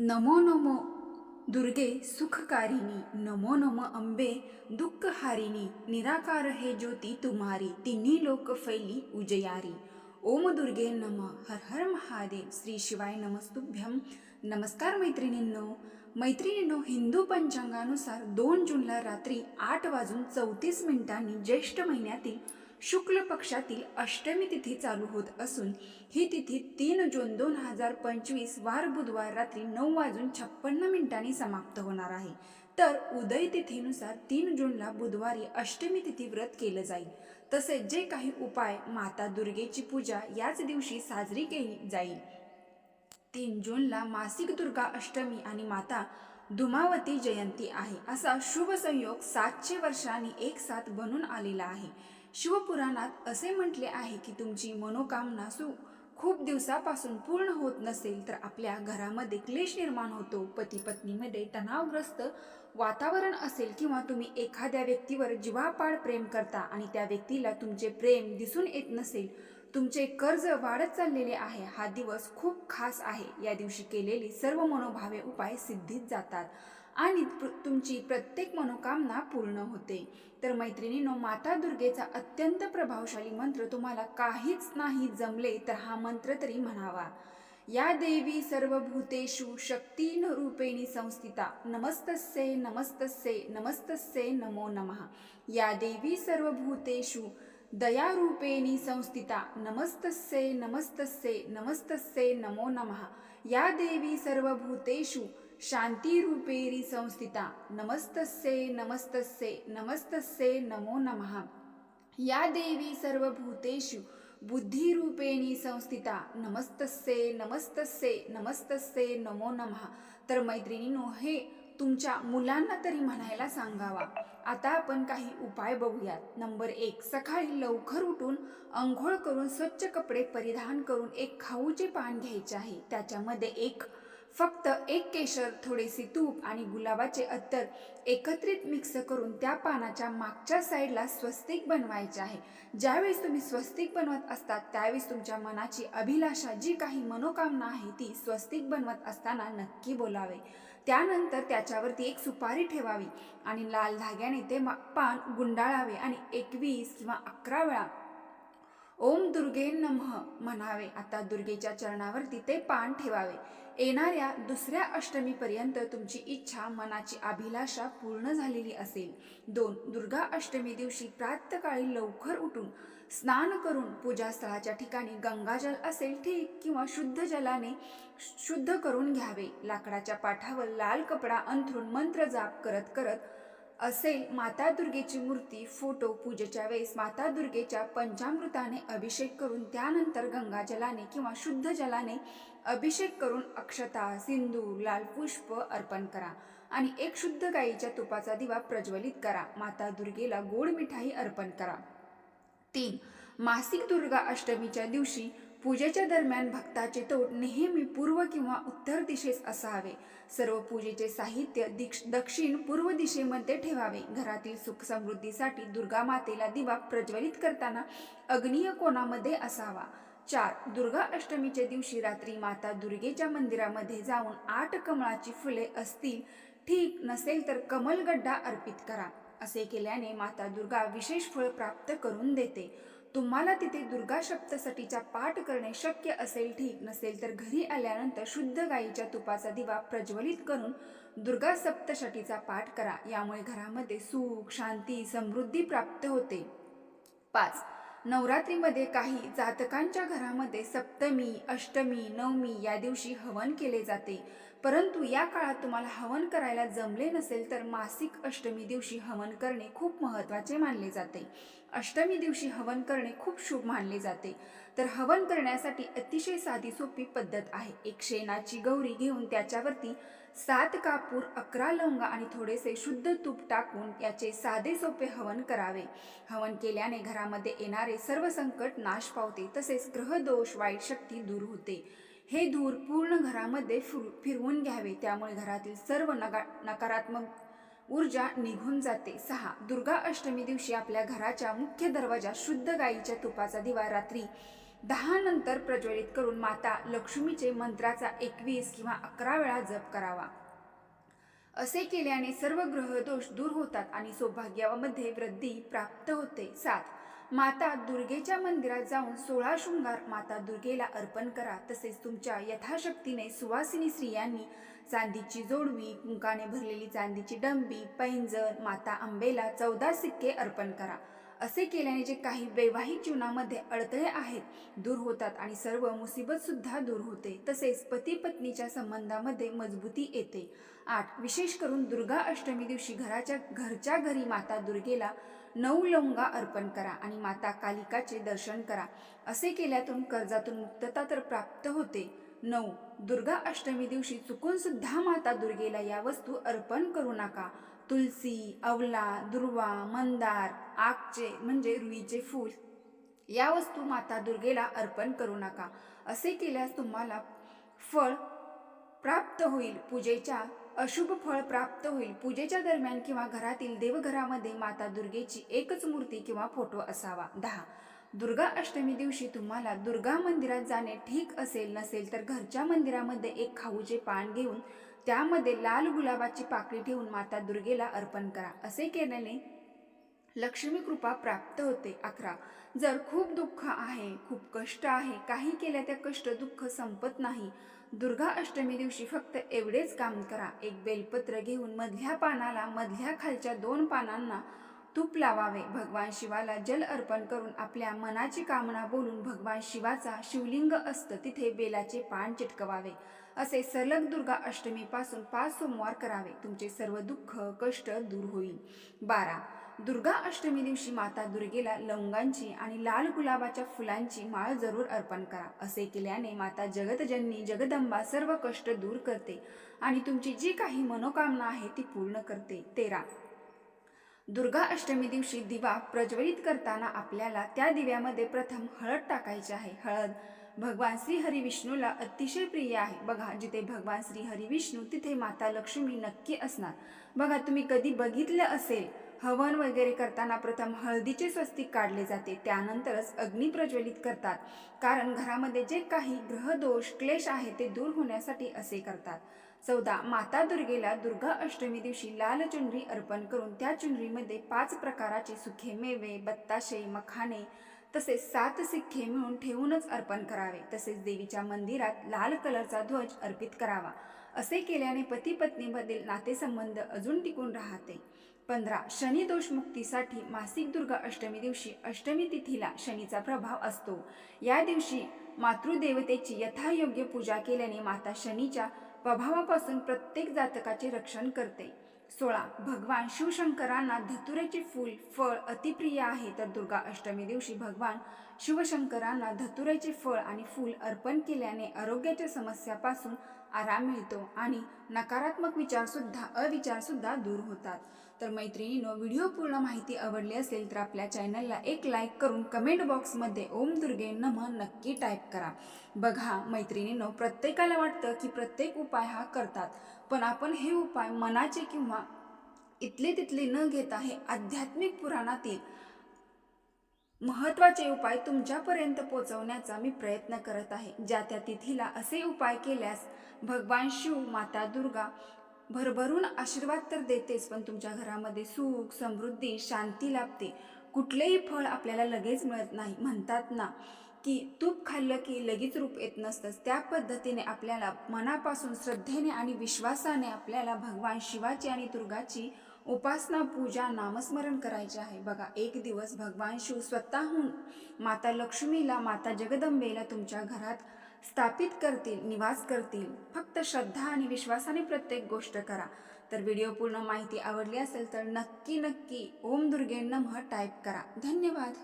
नमो नमो. दुर्गे सुखकारिणी नमो नम अंबे दुःखहारिणी निराकार हे ज्योती तुम्हारी तिन्ही लोक फैली उजयारी. ओम दुर्गे नम. हर हर महादेव. श्री शिवाय नमस्तुभ्यम नमस्कार मैत्रिणींनो. मैत्रिणींनो हिंदू पंचांगानुसार दोन जूनला रात्री आठ वाजून चौतीस मिनिटांनी ज्येष्ठ महिन्यातील शुक्ल पक्षातील अष्टमी तिथी चालू होत असून ही तिथी तीन जून दोन हजार पंचवीस वार बुधवार रात्री नऊ वाजून छप्पन्न मिनिटांनी समाप्त होणार आहे. तर उदय तिथीनुसार तीन जूनला बुधवारी अष्टमी तिथी व्रत केलं जाईल. तसेच जे काही उपाय माता दुर्गेची पूजा याच दिवशी साजरी केली जाईल. तीन जूनला मासिक दुर्गा अष्टमी आणि माता धुमावती जयंती आहे असा शुभ संयोग सातशे वर्षांनी एक साथ बनून आलेला आहे. शिवपुराणात असे म्हटले आहे की तुमची मनोकामना सु खूप दिवसापासून पूर्ण होत नसेल तर आपल्या घरामध्ये क्लेश निर्माण होतो. पती पत्नीमध्ये तणावग्रस्त वातावरण असेल किंवा तुम्ही एखाद्या व्यक्तीवर जीवापाड प्रेम करता आणि त्या व्यक्तीला तुमचे प्रेम दिसून येत नसेल तुमचे कर्ज वाढत चाललेले आहे हा दिवस खूप खास आहे. या दिवशी केलेली सर्व मनोभावे उपाय सिद्धीत जातात. आणि प्र- तुमची प्रत्येक मनोकामना पूर्ण होते. तर मैत्रिणीनो माता दुर्गेचा अत्यंत प्रभावशाली मंत्र तुम्हाला काहीच नाही जमले तर हा मंत्र तरी म्हणावा. या देवी सर्वभूतेषु शक्तीन रूपेणी संस्थिता. नमस्तस्ये नमस्तस्ये नमस्तस्ये नमो नमः. या देवी सर्वभूतेषु दयारूपेणी संस्थिता. नमस्तस्ये नमस्तस्ये नमस्तस्ये नमो नमः. या देवी सर्वभूतेषु शांतिरूपेरी संस्थिता नमस्तस्ये नमस्तस्ये नमस्तस्ये नमो नमः। या देवी सर्वभूतेषु बुद्धिरूपेणी संस्थिता। नमस्तस्ये नमस्तस्ये नमस्तस्ये नमो नमः। तर मैत्रिणीनो हे तुमच्या मुलांना तरी म्हणायला सांगावा. आता आपण काही उपाय बघूयात. नंबर एक सकाळी लवकर उठून अंघोळ करून स्वच्छ कपडे परिधान करून एक खाऊचे पान घ्यायचे आहे. त्याच्यामध्ये एक फक्त एक केशर थोडेसे तूप आणि गुलाबाचे अत्तर एकत्रित मिक्स करून त्या पानाच्या मागच्या साईडला स्वस्तिक बनवायचे आहे. ज्यावेळेस तुम्ही स्वस्तिक बनवत असतात त्यावेळेस तुमच्या मनाची अभिलाषा जी काही मनोकामना आहे ती स्वस्तिक बनवत असताना नक्की बोलावे. त्यानंतर त्याच्यावरती एक सुपारी ठेवावी आणि लाल धाग्याने ते पान गुंडाळावे आणि एकवीस किंवा अकरा वेळा ओम दुर्गे नमः म्हणावे. आता दुर्गेच्या चरणावरती ते पान ठेवावे. येणाऱ्या दुसऱ्या अष्टमीपर्यंत तुमची इच्छा मनाची अभिलाषा पूर्ण झालेली असेल. दोन दुर्गा अष्टमी दिवशी प्रातकाळी लवकर उठून स्नान करून पूजास्थळाच्या ठिकाणी गंगाजल असेल ठीक किंवा शुद्ध जलाने शुद्ध करून घ्यावे. लाकडाच्या पाठावर लाल कपडा अंथरून मंत्र जाप करत करत असेल. माता दुर्गेची मूर्ती फोटो पूजेच्या वेळेस माता दुर्गेच्या पंचामृताने अभिषेक करून त्यानंतर गंगाजलाने किंवा शुद्ध जलाने अभिषेक करून अक्षता सिंदूर लाल पुष्प अर्पण करा आणि एक शुद्ध गाईच्या तुपाचा दिवा प्रज्वलित करा. माता दुर्गेला गोड मिठाई अर्पण करा. तीन मासिक दुर्गा अष्टमीच्या दिवशी पूजेच्या दरम्यान भक्ताचे तोट नेहमी पूर्व किंवा उत्तर दिशेस असावे. सर्व पूजेचे साहित्य दिक्ष दक्षिण पूर्व दिशेमध्ये ठेवावे. घरातील सुख समृद्धीसाठी दुर्गा मातेला दिवा प्रज्वलित करताना अग्नीय कोणामध्ये असावा? चार दुर्गा अष्टमीच्या दिवशी रात्री माता दुर्गेच्या मंदिरामध्ये जाऊन आठ कमळाची फुले असतील ठीक नसेल तर कमलगड्डा अर्पित करा. असे केल्याने माता दुर्गा विशेष फळ प्राप्त करून देते. तुम्हाला तिथे दुर्गा सप्तसतीचा पाठ करणे शक्य असेल ठीक नसेल तर घरी आल्यानंतर शुद्ध गाईच्या तुपाचा दिवा प्रज्वलित करून दुर्गा सप्तशतीचा पाठ करा. यामुळे घरामध्ये सुख शांती समृद्धी प्राप्त होते. पाच. नवरात्रीमध्ये काही जातकांच्या घरामध्ये सप्तमी अष्टमी नवमी या दिवशी हवन केले जाते. परंतु या काळात तुम्हाला हवन करायला जमले नसेल तर मासिक अष्टमी दिवशी हवन करणे खूप महत्त्वाचे मानले जाते. अष्टमी दिवशी हवन करणे खूप शुभ मानले जाते. तर हवन करण्यासाठी अतिशय साधी सोपी पद्धत आहे. एक शेणाची गौरी घेऊन त्याच्यावरती सात कापूर अकरा लवंगा आणि थोडेसे शुद्ध तूप टाकून याचे साधे सोपे हवन करावे. हवन केल्याने घरामध्ये येणारे सर्व संकट नाश पावते तसेच ग्रहदोष वाईट शक्ती दूर होते. हे धूर पूर्ण घरामध्ये फिरवून घ्यावे. त्यामुळे घरातील सर्व नगा नकारात्मक ऊर्जा निघून जाते. सहा. दुर्गा अष्टमी दिवशी आपल्या घराच्या मुख्य दरवाजा शुद्ध गाईच्या तुपाचा दिवा रात्री दहा नंतर प्रज्वलित करून माता लक्ष्मीचे मंत्राचा एकवीस किंवा अकरा वेळा जप करावा. असे केल्याने सर्व ग्रहदोष दूर होतात आणि सौभाग्यामध्ये वृद्धी प्राप्त होते. सात. माता दुर्गेच्या मंदिरात जाऊन सोळा शृंगार माता दुर्गेला अर्पण करा. तसेच तुमच्या यथाशक्तीने सुवासिनी स्त्रियांनी चांदीची जोडवी कुंकाने भरलेली चांदीची डंबी पैंजण माता आंबेला चौदा सिक्के अर्पण करा. असे केल्याने जे काही वैवाहिक जीवनामध्ये अडथळे आहेत दूर होतात आणि सर्व मुसीबत सुद्धा दूर होते. तसेच पती पत्नीच्या संबंधामध्ये मजबूती येते. आठ विशेष करून दुर्गा अष्टमी दिवशी घराच्या घरच्या घरी माता दुर्गेला नऊ लवंगा अर्पण करा आणि माता कालिकाचे दर्शन करा. असे केल्यातून कर्जातून मुक्तता तर प्राप्त होते. नऊ दुर्गा अष्टमी दिवशी चुकून सुद्धा माता दुर्गेला या वस्तू अर्पण करू नका. तुलसी अवला दुर्वा मंदार आगचे म्हणजे रुईचे फूल या वस्तू माता दुर्गेला अर्पण करू नका. असे केल्यास तुम्हाला फळ प्राप्त होईल. पूजेच्या अशुभ फळ प्राप्त होईल. पूजेच्या दरम्यान किंवा घरातील देवघरामध्ये माता दुर्गेची एकच मूर्ती किंवा फोटो असावा. दहा. दुर्गा अष्टमी दिवशी तुम्हाला दुर्गा मंदिरात जाणे ठीक असेल नसेल तर घरच्या मंदिरामध्ये एक खाऊचे पान घेऊन त्यामध्ये लाल गुलाबाची पाकळी ठेवून माता दुर्गेला अर्पण करा. असे केल्याने लक्ष्मी कृपा प्राप्त होते. अकरा. जर खूप दुःख आहे खूप कष्ट आहे काही केल्या त्या कष्ट दुःख संपत नाही. दुर्गा अष्टमी दिवशी फक्त एवढेच काम करा. एक बेलपत्र घेऊन मधल्या पानाला मधल्या खालच्या दोन पानांना तूप लावावे. भगवान शिवाला जल अर्पण करून आपल्या मनाची कामना बोलून भगवान शिवाचा शिवलिंग असतं तिथे बेलाचे पान चिटकवावे. असे सलग दुर्गा अष्टमीपासून पाच सोमवार करावे. तुमचे सर्व दुःख कष्ट दूर होईल. बारा. दुर्गा अष्टमी दिवशी माता दुर्गेला लवंगांची आणि लाल गुलाबाच्या फुलांची माळ जरूर अर्पण करा. असे केल्याने माता जगतजननी जगदंबा सर्व कष्ट दूर करते आणि तुमची जी काही मनोकामना आहे ती पूर्ण करते. तेरा. दुर्गा अष्टमी दिवशी दिवा प्रज्वलित करताना आपल्याला त्या दिव्यामध्ये प्रथम हळद टाकायची आहे. हळद भगवान श्री हरी विष्णूला अतिशय प्रिय आहे. बघा जिथे भगवान श्री हरी विष्णू तिथे माता लक्ष्मी नक्की असणार. बघा तुम्ही कधी बघितलं असेल? हवन वगैरे करताना प्रथम हळदीचे स्वस्तिक काढले जाते. त्यानंतरच अग्नी प्रज्वलित करतात. कारण घरामध्ये जे काही ग्रहदोष क्लेश आहे ते दूर होण्यासाठी असे करतात. चौदा माता दुर्गेला दुर्गा अष्टमी दिवशी लाल चुनरी अर्पण करून त्या चुनरीमध्ये पाच प्रकाराचे सुखे मेवे बत्ताशे मखाने तसेच सात सिक्खे मिळून ठेवूनच अर्पण करावे. तसेच देवीच्या मंदिरात लाल कलरचा ध्वज अर्पित करावा. असे केल्याने पती पत्नीमधील नातेसंबंध अजून टिकून राहते. पंधरा शनी दोषमुक्तीसाठी मासिक दुर्गा अष्टमी दिवशी अष्टमी तिथीला शनीचा प्रभाव असतो. या दिवशी मातृदेवतेची यथायोग्य पूजा केल्याने माता शनीच्या प्रभावापासून प्रत्येक जातकाचे रक्षण करते. सोळा. भगवान शिवशंकरांना धतुरेचे फूल फळ अतिप्रिय आहे. तर दुर्गा अष्टमी दिवशी भगवान शिवशंकरांना धतुरेचे फळ आणि फूल अर्पण केल्याने आरोग्याच्या समस्यापासून आराम मिळतो आणि नकारात्मक विचारसुद्धा अविचारसुद्धा दूर होतात. तर मैत्रिणीनो व्हिडिओ पूर्ण माहिती आवडली असेल तर आपल्या चॅनलला एक लाईक करून कमेंट बॉक्समध्ये ओम दुर्गे नम नक्की टाईप करा. बघा मैत्रिणीनो प्रत्येकाला वाटतं की प्रत्येक उपाय हा करतात पण आपण हे उपाय मनाचे किंवा इथले तिथले न घेता हे आध्यात्मिक पुराणातील महत्त्वाचे उपाय तुमच्यापर्यंत पोहोचवण्याचा मी प्रयत्न करत आहे. ज्या त्या तिथीला असे उपाय केल्यास भगवान शिव माता दुर्गा भरभरून आशीर्वाद तर देतेच पण तुमच्या घरामध्ये सुख समृद्धी शांती लाभते. कुठलेही फळ आपल्याला लगेच मिळत नाही. म्हणतात ना की तूप खाल्लं की लगेच रूप येत नसतंच. त्या पद्धतीने आपल्याला मनापासून श्रद्धेने आणि विश्वासाने आपल्याला भगवान शिवाची आणि दुर्गाची उपासना पूजा नामस्मरण करायचे आहे. बघा एक दिवस भगवान शिव स्वतःहून माता लक्ष्मीला माता जगदंबेला तुमच्या घरात स्थापित करतील निवास करतील. फक्त श्रद्धा आणि विश्वासाने प्रत्येक गोष्ट करा. तर व्हिडिओ पूर्ण माहिती आवडली असेल तर नक्की नक्की ओम दुर्गे मह टाईप करा. धन्यवाद.